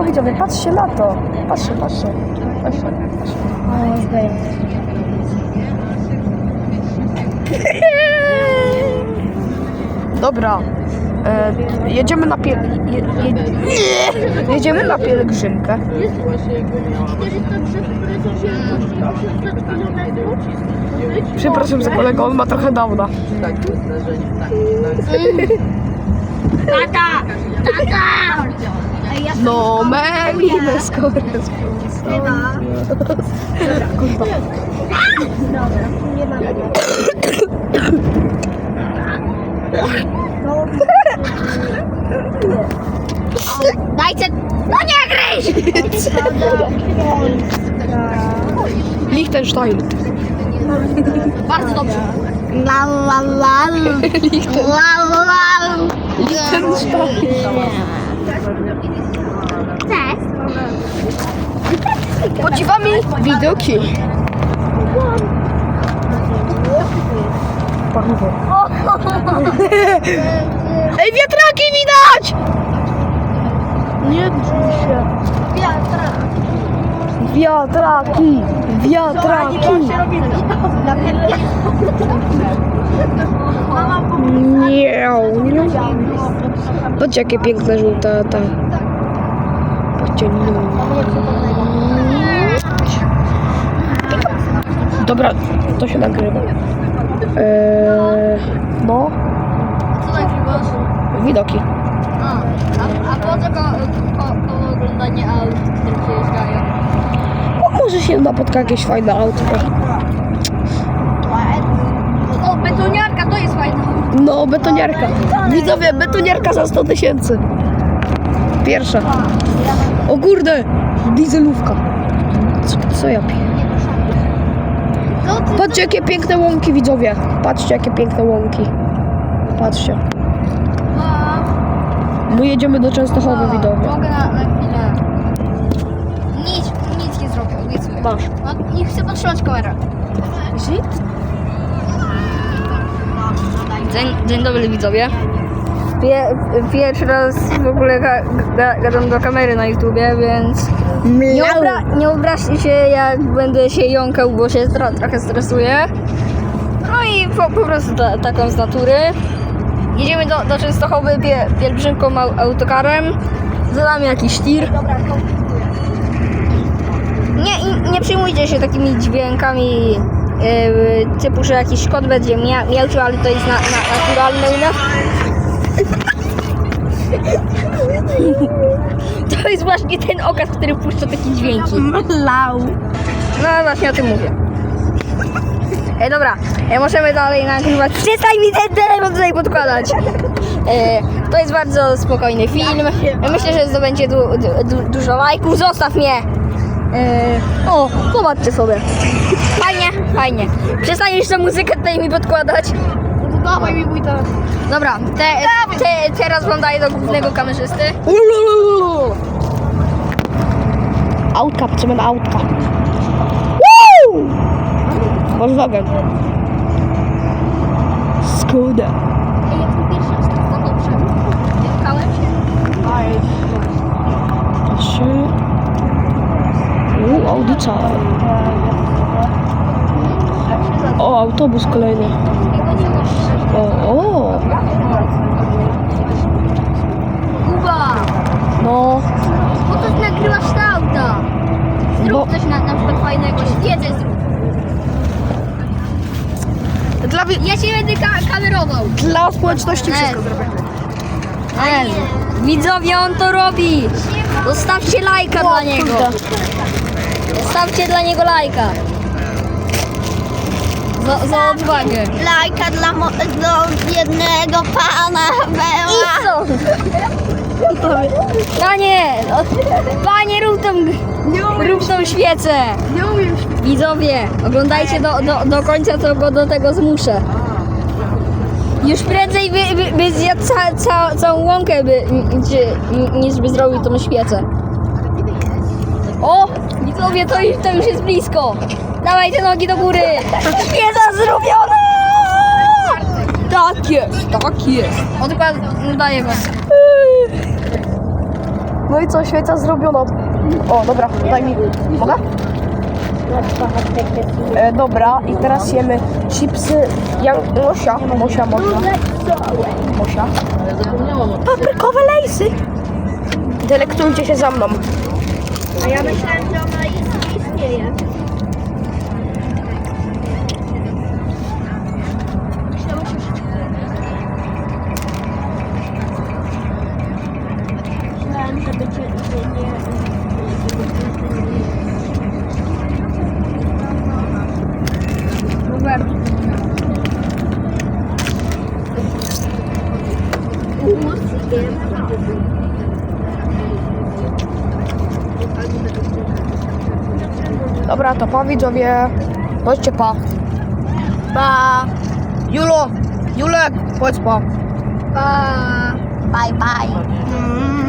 słoneczko widzowie, patrzcie na to. Patrzcie, patrzcie. Patrzcie, patrzcie. O, zdaję. Dobra. E, jedziemy na piel... Je, je, nie! Jedziemy na pielgrzymkę. Przepraszam za kolegę, on ma trochę downa. Tata! Tata! Ej, ja No, Meliny skoro Dobra, nie ma Dajcie... No nie gryź! Liechtenstein. Bardzo dobrze. La la la. La. Cześć. Podziwami widoki. Ej, wiatraki widać! Nie drzyj się. Wiatraki! Wiatraki! Nie, nie. Patrzcie jakie piękne żółte te. Patrzcie, no. Dobra, to się nagrywa. Eee, no, Co nagrywasz? widoki. A, a, a po co ko, ko, ko oglądanie aut, które przejeżdżają? Może się napotka jakieś fajne autko. O, betoniarka, to jest fajne. No, betoniarka. Widzowie, betoniarka za 100 tysięcy. Pierwsza. O kurde, dieselówka. Co, co ja piję? Patrzcie, jakie piękne łąki, widzowie. Patrzcie, jakie piękne łąki. Patrzcie. My jedziemy do Częstochowy, widzowie. Mogę na, na chwilę. Nic, nic nie Masz. No, nie chcę patrzeć kamerę. Dzień, dzień dobry widzowie. Pie, pierwszy raz w ogóle ga, ga, gadam do kamery na YouTubie, więc nie, obra, nie obraźcie się jak będę się jąkał, bo się tro, trochę stresuję. No i po, po prostu ta, taką z natury. Jedziemy do, do Częstochowy pie, pielgrzymką au, autokarem. Zadamy jakiś tir. I nie przyjmujcie się takimi dźwiękami yy, typu, że jakiś kot będzie mia, miałczył, ale to jest na, na, naturalne u nas. To jest właśnie ten okaz, który puszcza takie dźwięki. Lau. No właśnie o tym mówię. E, dobra, e, możemy dalej nagrywać. Przestań mi ten telefon tutaj podkładać. E, to jest bardzo spokojny film. E, myślę, że zdobędzie du, du, du, dużo lajków. Zostaw mnie. E, o, zobaczcie sobie. Fajnie, fajnie. Przestaniesz tę muzykę tutaj mi podkładać. Dawaj mi mój telefon. Dobra, te, te, teraz wam daję do głównego kamerzysty. Autka, patrzymy na autka. Woo! Volkswagen. Skoda. Ej, jak to pierwszy to dobrze. Jechałem się. Proszę. O, autobus kolejny. O, o. Kuba! No, Po co ty nagrywasz te auta? Zrób Bo- coś na, na przykład fajnego, świecę zrób. dla, wi- Ja się będę ka kamerował. dla społeczności wszystko zrobię. Widzowie, on to robi. Zostawcie lajka dla niego. Zostawcie dla niego lajka. Za, za odwagę. Lajka dla mo- do jednego pana Weła. co? Panie, no, panie rób tą, rób tą świecę. Nie umiem Widzowie, oglądajcie do, do, do końca, co go do tego zmuszę. Już prędzej by, by, by zjadł ca, ca, całą łąkę, by, czy, niż by zrobił tą świecę. O, widzowie, to już, to już jest blisko. Dawajcie nogi do góry. Świeca zrobiona! Tak jest, tak jest. Odkład, daję wam. No i co, świeca zrobiona. O, dobra, daj mi. Mogę? E, dobra, i teraz jemy chipsy. Ja, Mosia, Mosia, Mosia. Mosia. Paprykowe lejsy. Delektujcie się za mną. A ja myślałem, że ona jest, istnieje. Dobra, to pa widzowie. Chodźcie pa. Pa. Julo, Julek, chodź pa. Pa. Bye bye. Mm.